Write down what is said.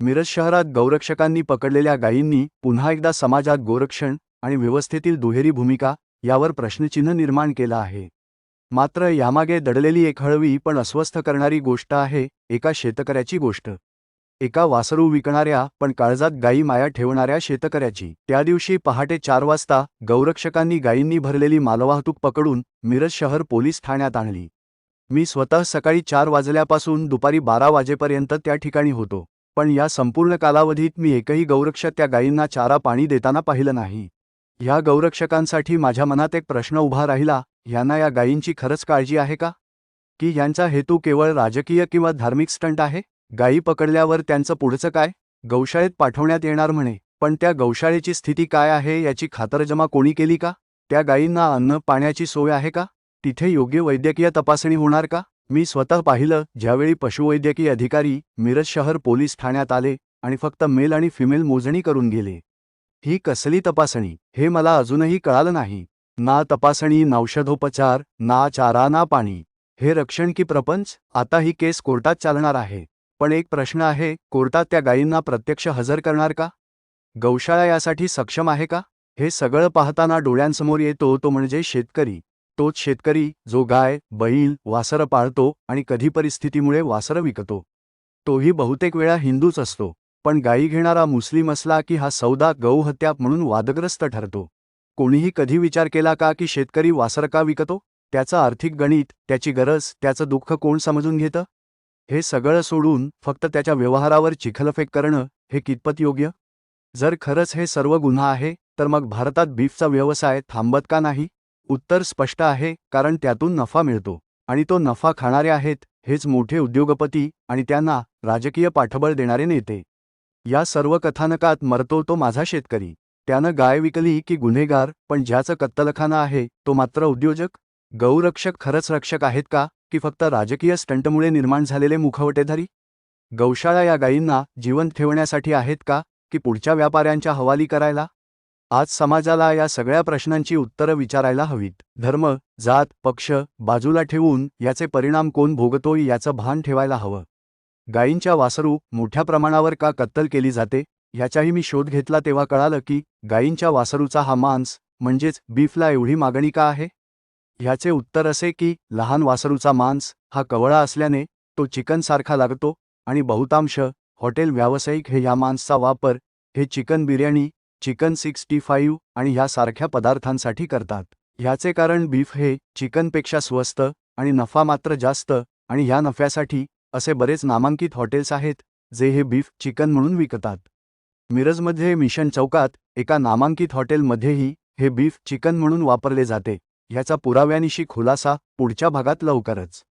मिरज शहरात गौरक्षकांनी पकडलेल्या गायींनी पुन्हा एकदा समाजात गोरक्षण आणि व्यवस्थेतील दुहेरी भूमिका यावर प्रश्नचिन्ह निर्माण केलं आहे. मात्र यामागे दडलेली एक हळवी पण अस्वस्थ करणारी गोष्ट आहे एका शेतकऱ्याची गोष्ट. एका वासरू विकणाऱ्या पण काळजात गायी माया ठेवणाऱ्या शेतकऱ्याची. त्या दिवशी पहाटे चार वाजता गौरक्षकांनी गायींनी भरलेली मालवाहतूक पकडून मिरज शहर पोलीस ठाण्यात आणली. मी स्वतः सकाळी चार वाजल्यापासून दुपारी बारा वाजेपर्यंत त्या ठिकाणी होतो. पण या संपूर्ण कालावधीत मी एकही गौरक्षक त्या गायींना चारा पाणी देताना पाहिलं नाही. ह्या गौरक्षकांसाठी माझ्या मनात एक प्रश्न उभा राहिला ह्यांना या गायींची खरंच काळजी आहे का? की यांचा हेतू केवळ राजकीय किंवा धार्मिक स्टंट आहे? गायी पकडल्यावर त्यांचं पुढचं काय? गौशाळेत पाठवण्यात येणार म्हणे पण त्या गौशाळेची स्थिती काय आहे याची खातरजमा कोणी केली का? त्या गायींना अन्न पाण्याची सोय आहे का? तिथे योग्य वैद्यकीय तपासणी होणार का? मी स्वतः पाहिलं ज्यावेळी पशुवैद्यकीय अधिकारी मिरज शहर पोलीस ठाण्यात आले आणि फक्त मेल आणि फिमेल मोजणी करून गेले. ही कसली तपासणी? हे मला अजूनही कळालं नाही. ना तपासणी ना औषधोपचार ना चारा ना पाणी. हे रक्षण की प्रपंच? आता ही केस कोर्टात चालणार आहे. पण एक प्रश्न आहे कोर्टात त्या गायींना प्रत्यक्ष हजर करणार का? गौशाळा यासाठी सक्षम आहे का? हे सगळं पाहताना डोळ्यांसमोर येतो तो म्हणजे शेतकरी. तोच शेतकरी जो गाय बैल वासरं पाळतो आणि कधी परिस्थितीमुळे वासरं विकतो. तोही बहुतेक वेळा हिंदूच असतो पण गायी घेणारा मुस्लिम असला की हा सौदा गौहत्या म्हणून वादग्रस्त ठरतो. कोणीही कधी विचार केला का की शेतकरी वासर का विकतो? त्याचं आर्थिक गणित त्याची गरज त्याचं दुःख कोण समजून घेतं? हे सगळं सोडून फक्त त्याच्या व्यवहारावर चिखलफेक करणं हे कितपत योग्य? जर खरंच हे सर्व गुन्हा आहे तर मग भारतात बीफचा व्यवसाय थांबत का नाही? उत्तर स्पष्ट आहे कारण त्यातून नफा मिळतो आणि तो नफा खाणारे आहेत हेच मोठे उद्योगपती आणि त्यांना राजकीय पाठबळ देणारे नेते. या सर्व कथानकात मरतो तो माझा शेतकरी. त्यानं गाय विकली की गुन्हेगार पण ज्याचं कत्तलखाना आहे तो मात्र उद्योजक? गौरक्षक खरंच रक्षक आहेत का की फक्त राजकीय स्टंटमुळे निर्माण झालेले मुखवटेधारी? गौशाळा या गायींना जिवंत ठेवण्यासाठी आहेत का की पुढच्या व्यापाऱ्यांच्या हवाली करायला? आज समाजाला या सगळ्या प्रश्नांची उत्तरं विचारायला हवीत. धर्म जात पक्ष बाजूला ठेवून याचे परिणाम कोण भोगतोय याचं भान ठेवायला हवं. गायींच्या वासरू मोठ्या प्रमाणावर का कत्तल केली जाते? याचाही मी शोध घेतला तेव्हा कळालं की गायींच्या वासरूचा हा मांस म्हणजेच बीफला एवढी मागणी का आहे? ह्याचे उत्तर असे की लहान वासरूचा मांस हा कवळा असल्याने तो चिकनसारखा लागतो आणि बहुतांश हॉटेल व्यावसायिक हे या मांसचा वापर हे chicken biryani chicken sixty five आणि ह्यासारख्या पदार्थांसाठी करतात. ह्याचे कारण बीफ हे चिकनपेक्षा स्वस्त आणि नफा मात्र जास्त आणि ह्या नफ्यासाठी असे बरेच नामांकित हॉटेल्स आहेत जे हे बीफ चिकन म्हणून विकतात. मिरजमध्ये मिशन चौकात एका नामांकित हॉटेलमध्येही हे बीफ चिकन म्हणून वापरले जाते. ह्याचा पुराव्यानिशी खुलासा पुढच्या भागात लवकरच.